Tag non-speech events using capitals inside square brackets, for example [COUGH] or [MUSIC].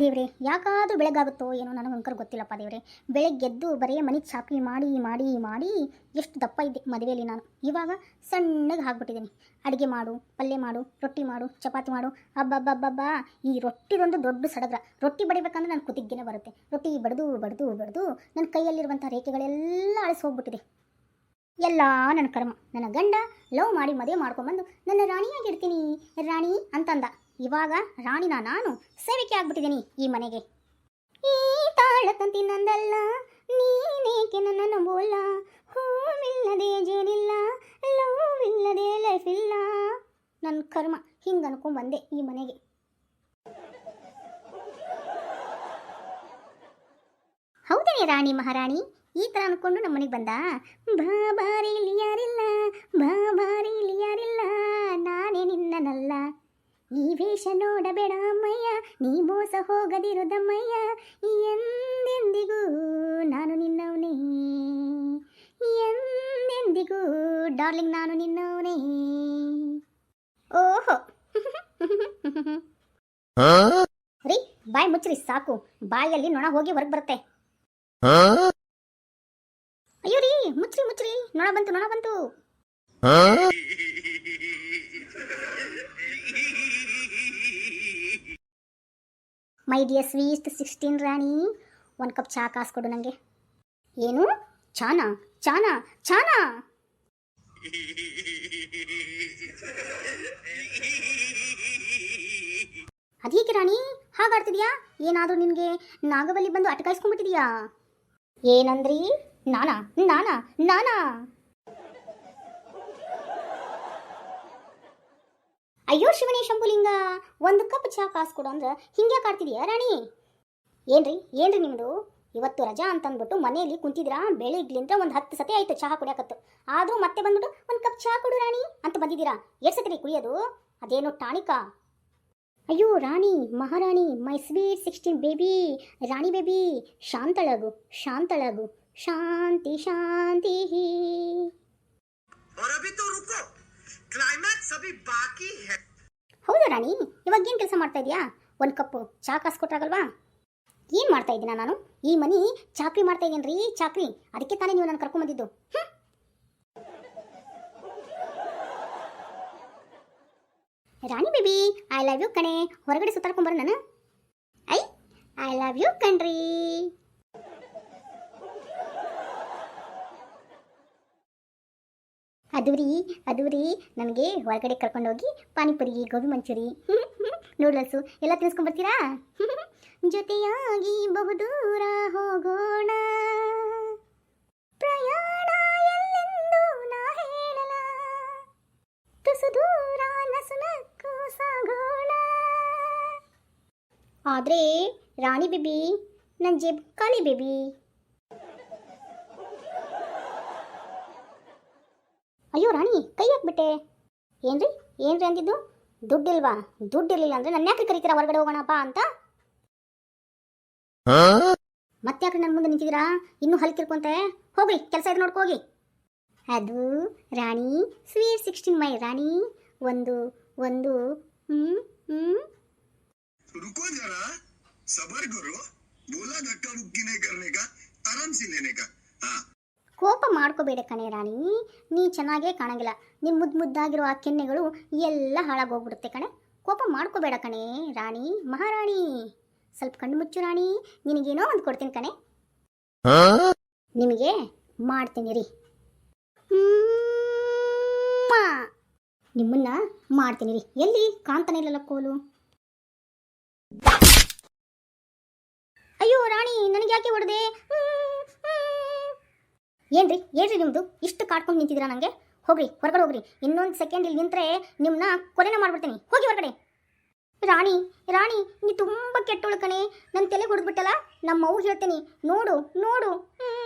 ದೇವ್ರೆ, ಯಾಕಾದ್ರೂ ಬೆಳಗಾಗುತ್ತೋ ಏನೋ ನನಗೆ ಅಂಕರ್ ಗೊತ್ತಿಲ್ಲಪ್ಪ ದೇವ್ರೆ. ಬೆಳಗ್ಗೆದ್ದು ಬರೀ ಮನೆ ಚಾಕರಿ ಮಾಡಿ ಮಾಡಿ ಮಾಡಿ ಎಷ್ಟು ದಪ್ಪ ಇದ್ದೆ ಮದುವೆಯಲ್ಲಿ ನಾನು. ಇವಾಗ ಸಣ್ಣಗೆ ಹಾಕ್ಬಿಟ್ಟಿದ್ದೀನಿ ಅಡುಗೆ ಮಾಡು, ಪಲ್ಯ ಮಾಡು, ರೊಟ್ಟಿ ಮಾಡು, ಚಪಾತಿ ಮಾಡು. ಹಬ್ಬಬ್ಬಬ್ಬಬ್ಬ ಈ ರೊಟ್ಟಿದೊಂದು ದೊಡ್ಡ ಸಡಗ್ರ. ರೊಟ್ಟಿ ಬಡಿಬೇಕಂದ್ರೆ ನನ್ನ ಕುತ್ತಿಗೆನೆ ಬರುತ್ತೆ. ರೊಟ್ಟಿ ಬಡಿದು ಬಡಿದು ಬಡಿದು ನನ್ನ ಕೈಯಲ್ಲಿರುವಂಥ ರೇಖೆಗಳೆಲ್ಲ ಅಳಿಸಿ ಹೋಗ್ಬಿಟ್ಟಿದೆ. ಎಲ್ಲ ನನ್ನ ಕರ್ಮ. ನನ್ನ ಗಂಡ ಲವ್ ಮಾಡಿ ಮದುವೆ ಮಾಡ್ಕೊಂಬಂದು ನನ್ನ ರಾಣಿಯಾಗಿರ್ತೀನಿ. ರಾಣಿ ಅಂತಂದ. ಇವಾಗ ರಾಣಿನ ನಾನು ಸೇವಿಕೆ ಆಗ್ಬಿಟ್ಟಿದ್ದೀನಿ ಈ ಮನೆಗೆ. ಈ ತಾಳಕಂತಿ ನಂದಲ್ಲ, ನೀನೇಕೆ ನನ್ನ ನಂಬೋಲ್ಲ? ಹೂವಿಲ್ಲದೆ ಜೇನಿಲ್ಲ, ಲವ್ವಿಲ್ಲದೆ ಲೈಫ್ ಇಲ್ಲ ನನ್ನ ಕರ್ಮ ಹಿಂಗೆ ಅನ್ಕೊಂಬಂದೆ ಈ ಮನೆಗೆ. ಹೌದೇನೆ ರಾಣಿ ಮಹಾರಾಣಿ? ಈ ಥರ ಅನ್ಕೊಂಡು ನಮ್ಮ ಮನೆಗೆ ಬಂದ? ಬಾಬಾರಿ ಇಲ್ಲಿ ಯಾರಿಲ್ಲ ಬಾಬಾರಿ ಯಾರಿಲ್ಲ ನಾನೇ ನಿನ್ನನಲ್ಲ. ಈ ವೇಷ ನೋಡಬೇಡ ಅಮ್ಮಯ್ಯ ನೀ ಮೋಸ ಹೋಗದಿರುದಮ್ಮಯ್ಯ ಎಂದೆಂದಿಗೂ ನಾನು ನಿನ್ನವನೇ. ಎಂದೆಂದಿಗೂ ಡಾರ್ಲಿಂಗ್ ನಾನು ನಿನ್ನವನೇ. ಓಹೋ. ರೀ ಬಾಯಿ ಮುಚ್ಚ್ರಿ ಸಾಕು. ಬಾಯಲ್ಲಿ ನೊಣ ಹೋಗಿ ಹೊರಗೆ ಬರುತ್ತೆ. ಅಯ್ಯೋ ರೀ ಮುಚ್ಚ್ರಿ ಮುಚ್ಚ್ರಿ. ನೊಣ ಬಂತು ನೊಣ ಬಂತು. ಮೈ ಡಿಯರ್ ಸ್ವೀಸ್ಟ್ ಸಿಕ್ಸ್ಟೀನ್ ರಾಣಿ, ಒಂದು ಕಪ್ ಚಹಾ ಕಾಸ್ಕೊಡು ನನಗೆ ಏನು? ಚಾನಾ? ಚಾನಾ? ಚಾನಾ? ಅದೇಕೆ ರಾಣಿ? ಹಾಗಾಡ್ತಿದ್ಯಾ ಏನಾದರೂ ನಿನಗೆ ನಾಗವಲ್ಲಿ ಬಂದು ಅಟಕಾಯಿಸ್ಕೊಂಡ್ಬಿಟ್ಟಿದ್ಯಾ? ಏನಂದ್ರಿ? ನಾನಾ? ನಾನಾ? ನಾನಾ? ಅಯ್ಯೋ ಶಿವನೇ ಶಂಭುಲಿಂಗ ಒಂದು ಕಪ್ ಚಹಾ ಕಾಸು ಕೊಡು ಅಂದ್ರೆ ಹಿಂಗೆ ಕಾಡ್ತಿದ್ಯಾ ರಾಣಿ? ಏನ್ರಿ ಏನ್ರಿ ನಿಮ್ಮದು ಇವತ್ತು ರಜಾ ಅಂತಂದ್ಬಿಟ್ಟು ಮನೆಯಲ್ಲಿ ಕುಂತಿದ್ರಾ ಬೆಳಿಗ್ಲಿಂದ ಒಂದು ಹತ್ತು ಸತಿ ಆಯ್ತು ಚಹಾ ಕುಡಿಯಾಕತ್ತು. ಆದರೂ ಮತ್ತೆ ಬಂದ್ಬಿಟ್ಟು ಒಂದು ಕಪ್ ಚಹಾ ಕೊಡು ರಾಣಿ ಅಂತ ಬಂದಿದ್ದೀರಾ? ಎಷ್ಟು ಸತಿ ರೀ ಕುಡಿಯೋದು? ಅದೇನು ಟಾಣಿಕಾ ಅಯ್ಯೋ ರಾಣಿ, ಮಹಾರಾಣಿ, ಮೈ ಸ್ವೀಟ್ ಸಿಕ್ಸ್ಟೀನ್ ಬೇಬಿ, ರಾಣಿ ಬೇಬಿ, ಶಾಂತಳಗು ಶಾಂತಳಗು, ಶಾಂತಿ ಶಾಂತಿ ಕ್ಲೈಮ್ಯಾಕ್ಸ್ ಅಭಿ ಬಾಕಿ ಹೌದು ರಾಣಿ, ಇವಾಗ ಏನು ಕೆಲಸ ಮಾಡ್ತಾ ಇದೀಯಾ? ಒಂದು ಕಪ್ ಚಾ ಕಾಸ್ಕೊಟ್ರಾಗಲ್ವಾ? ಏನು ಮಾಡ್ತಾ ಇದ್ದೀನ ನಾನು? ಈ ಮನಿ ಚಾಕ್ರಿ ಮಾಡ್ತಾ ಇದ್ದೀನಿ ರೀ, ಚಾಕ್ರಿ. ಅದಕ್ಕೆ ತಾನೇ ನೀವು ನಾನು ಕರ್ಕೊಂಬಂದಿದ್ದು ರಾಣಿ ಬೇಬಿ ಐ ಲವ್ ಯು ಕಣೆ. ಹೊರಗಡೆ ಸುತ್ತಾಡ್ಕೊಂಬರ ನಾನು? ಐ ಐ ಲವ್ ಯು ಕಣ್ರೀ. ಅದು ರೀ ಅದು ರೀ. ನನಗೆ ಹೊರಗಡೆ ಕರ್ಕೊಂಡೋಗಿ ಪಾನಿಪುರಿ ಗೋಬಿ ಮಂಚೂರಿ. [LAUGHS] ನೂಡಲ್ಸು ಎಲ್ಲ ತಿನ್ಸ್ಕೊಂಡ್ಬರ್ತೀರಾ [LAUGHS] ಜೊತೆಯಾಗಿ ಬಹುದೂರ ಹೋಗೋಣ. ಪ್ರಯಾಣ ನಾ ದೂರ ಸಾಗೋಣ. ಆದ್ರೆ ರಾಣಿ ಬೇಬಿ ನನ್ನ ಜೇಬ್ ಖಾಲಿ ಬೇಬಿ. ಅಯ್ಯೋ ರಾಣಿ ಕೈ ಹಾಕ್ಬಿಟ್ಟೆ ಏನ್ರಿ ಏನ್ರಿ ಅಂದಿದ್ದು ದುಡ್ಡಿಲ್ವಾ ದುಡ್ಡಿರ್ಲಿಲ್ಲ ಅಂದ್ರೆ ನನ್ನ ಯಾಕೆ ಕರಿತೀರಾ ಹೊರಗಡೆ ಹೋಗೋಣಪ್ಪ ಅಂತ ಮತ್ತ್ಯಾಕೆ ನನ್ನ ಮುಂದೆ ನಿಂತಿದ್ದೀರಾ ಇನ್ನೂ ಹಲ್ ಕಿರ್ಕೊಂತೆ ಹೋಗ್ರಿ ಕೆಲಸ ಇದೆ ನೋಡ್ಕೊ ಹೋಗಿ ಅದು ರಾಣಿ ಸ್ವೀಟ್ ಸಿಕ್ಸ್ಟೀನ್ ಮೈ ರಾಣಿ ಒಂದು ಒಂದು ಹ್ಮ್ ಹ್ಮ್ रुको जरा सबर करो बोला धक्का मुक्की नहीं करने का आराम से लेने का हाँ ಕೋಪ ಮಾಡ್ಕೋಬೇಡ ಕಣೆ ರಾಣಿ. ನೀ ಚೆನ್ನಾಗೇ ಕಾಣಂಗಿಲ್ಲ. ನಿನ್ನ ಮುದ್ದು ಮುದ್ದಾಗಿರೋ ಆ ಕೆನ್ನೆಗಳು ಎಲ್ಲ ಹಾಳಾಗೋಗ್ಬಿಡುತ್ತೆ ಕಣೆ. ಕೋಪ ಮಾಡ್ಕೋಬೇಡ ಕಣೆ ರಾಣಿ, ಮಹಾರಾಣಿ. ಸ್ವಲ್ಪ ಕಣ್ಣು ಮುಚ್ಚು ರಾಣಿ. ನಿನಗೇನೋ ಒಂದು ಕೊಡ್ತೀನಿ ಕಣೆ. ನಿಮಗೆ ಮಾಡ್ತೀನಿ ರೀ. ನಿಮ್ಮನ್ನ ಮಾಡ್ತೀನಿ ರೀ. ಎಲ್ಲಿ? ಕಾಣ್ತಾನೆ ಇಲ್ಲಲ್ಲ ಕೋಲು. ಅಯ್ಯೋ ರಾಣಿ ನನಗೆ ಯಾಕೆ ಹೊಡೆದೆ? ಏನ್ರಿ? ಏನ್ರಿ ನಿಮ್ದು? ಇಷ್ಟು ಕಾಡ್ಕೊಂಡು ನಿಂತಿದ್ದೀರಾ ನನಗೆ ಹೋಗ್ರಿ ಹೊರಗಡೆ ಹೋಗ್ರಿ. ಇನ್ನೊಂದು ಸೆಕೆಂಡ್ ಇಲ್ಲಿ ನಿಂತ್ರೆ ನಿಮ್ಮನ್ನ ಕೊಲೆನ ಮಾಡ್ಬಿಡ್ತೀನಿ. ಹೋಗಿ ಹೊರಗಡೆ. ರಾಣಿ ರಾಣಿ ನೀ ತುಂಬ ಕೆಟ್ಟೋಳು ಕಣೆ. ನನ್ನ ತಲೆ ಹೊಡೆದ್ಬಿಟ್ಟಲ್ಲ? ನಮ್ಮ ಅವ್ರು ಹೇಳ್ತೀನಿ ನೋಡು ನೋಡು. ಹ್ಮ್,